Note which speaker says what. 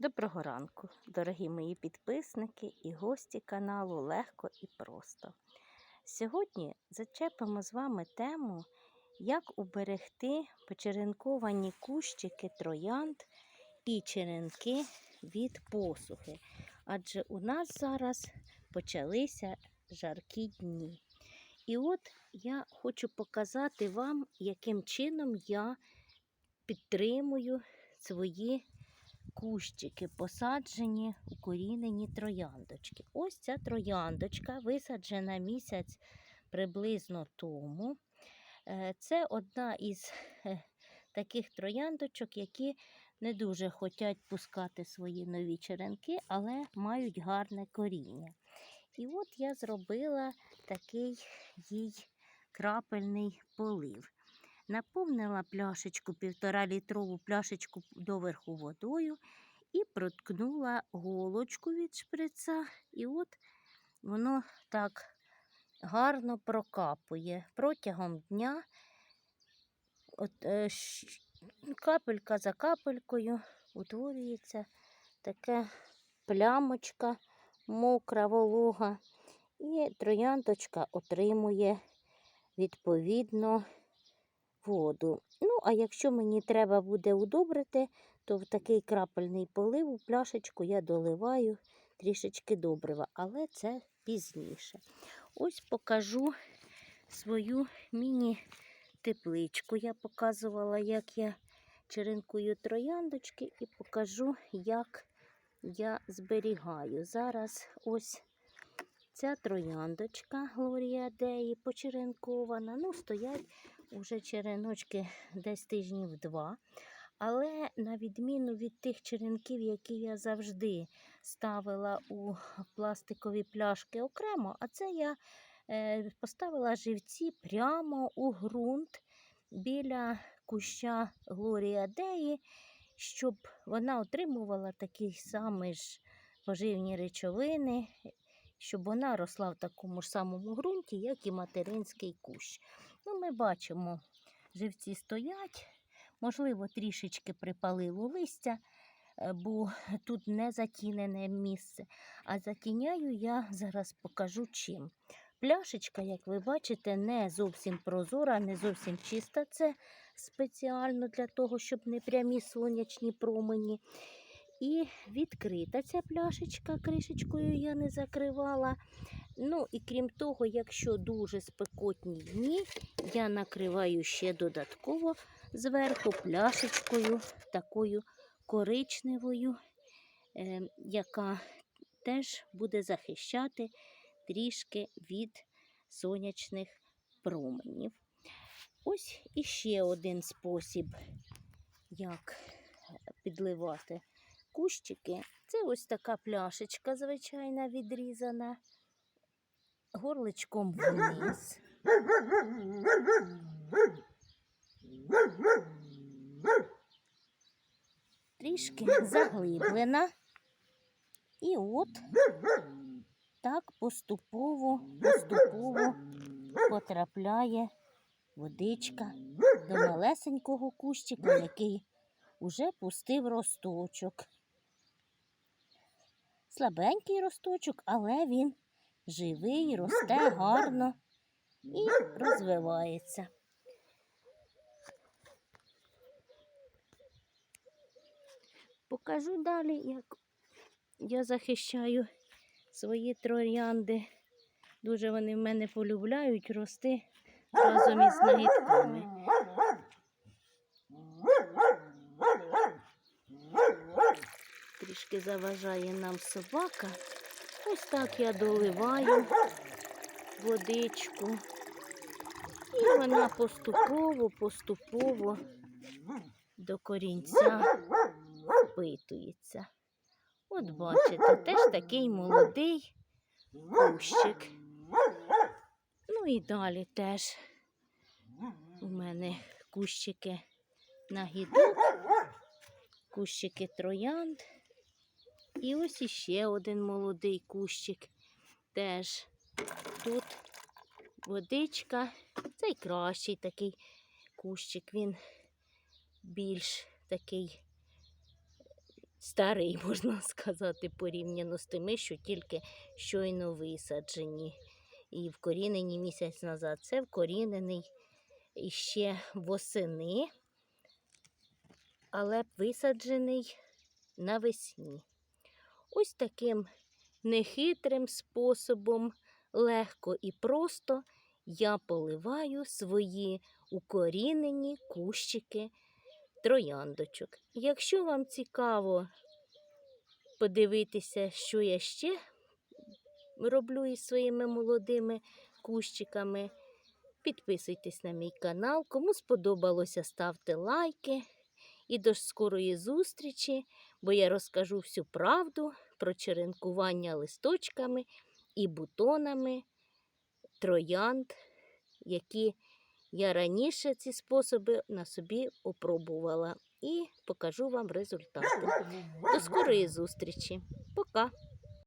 Speaker 1: Доброго ранку, дорогі мої підписники і гості каналу Легко і Просто. Сьогодні зачепимо з вами тему, як уберегти почеренковані кущики троянд і черенки від посухи. Адже у нас зараз почалися жаркі дні. І от я хочу показати вам, яким чином я підтримую свої кущики, посаджені укорінені трояндочки. Ось ця трояндочка висаджена місяць приблизно тому. Е, Це одна із е, таких трояндочок, які не дуже хочуть пускати свої нові черенки, але мають гарне коріння. І от я зробила такий їй крапельний полив. Наповнила пляшечку, півтора літрову пляшечку доверху водою і проткнула голочку від шприца. І от воно так гарно прокапує протягом дня. От, е, капелька за капелькою утворюється така плямочка мокра, волога, і трояндочка отримує відповідно воду. Ну, а якщо мені треба буде удобрити, то в такий крапельний полив у пляшечку я доливаю трішечки добрива, але це пізніше. Ось покажу свою міні-тепличку. Я показувала, як я черенкую трояндочки, і покажу, як я зберігаю. Зараз ось ця трояндочка Глорія Деї почеренкована. Ну, стоять уже череночки десь тижнів два. Але на відміну від тих черенків, які я завжди ставила у пластикові пляшки окремо, а це я е, поставила живці прямо у ґрунт біля куща Глорія Деї, щоб вона отримувала такі самі ж поживні речовини, щоб вона росла в такому ж самому ґрунті, як і материнський кущ. Ну, ми бачимо, живці стоять, можливо, трішечки припалило листя, е, бо тут не затінене місце. А затіняю я зараз покажу чим. Пляшечка, як ви бачите, не зовсім прозора, не зовсім чиста. Це спеціально для того, щоб не прямі сонячні промені. І відкрита ця пляшечка, кришечкою я не закривала. Ну і крім того, якщо дуже спекотні дні, я накриваю ще додатково зверху пляшечкою такою коричневою, е, яка теж буде захищати трішки від сонячних променів. Ось іще один спосіб, як підливати кущики. Це ось така пляшечка, звичайна, відрізана горличком вниз. Трішки заглиблена. І от так поступово, поступово потрапляє водичка до малесенького кущика, який уже пустив росточок. Слабенький росточок, але він живий, росте гарно і розвивається. Покажу далі, як я захищаю свої троянди. Дуже вони в мене полюбляють рости разом із нагідками. Трішки заважає нам собака. Ось так я доливаю водичку. І вона поступово, поступово до корінця впитується. От бачите, теж такий молодий кущик. Ну і далі теж у мене кущики на гідок, кущики троянд. І ось іще один молодий кущик. Теж тут водичка. Цей кращий такий кущик, він більш такий старий, можна сказати, порівняно з тими, що тільки щойно висаджені. І вкорінені місяць назад. Це вкорінений іще восени, але висаджений навесні. Ось таким нехитрим способом, легко і просто я поливаю свої укорінені кущики трояндочок. Якщо вам цікаво подивитися, що я ще роблю із своїми молодими кущиками, підписуйтесь на мій канал. Кому сподобалося, ставте лайки. І до скорої зустрічі, бо я розкажу всю правду про черенкування листочками і бутонами троянд, які я раніше ці способи на собі опробувала. І покажу вам результати. До скорої зустрічі. Пока!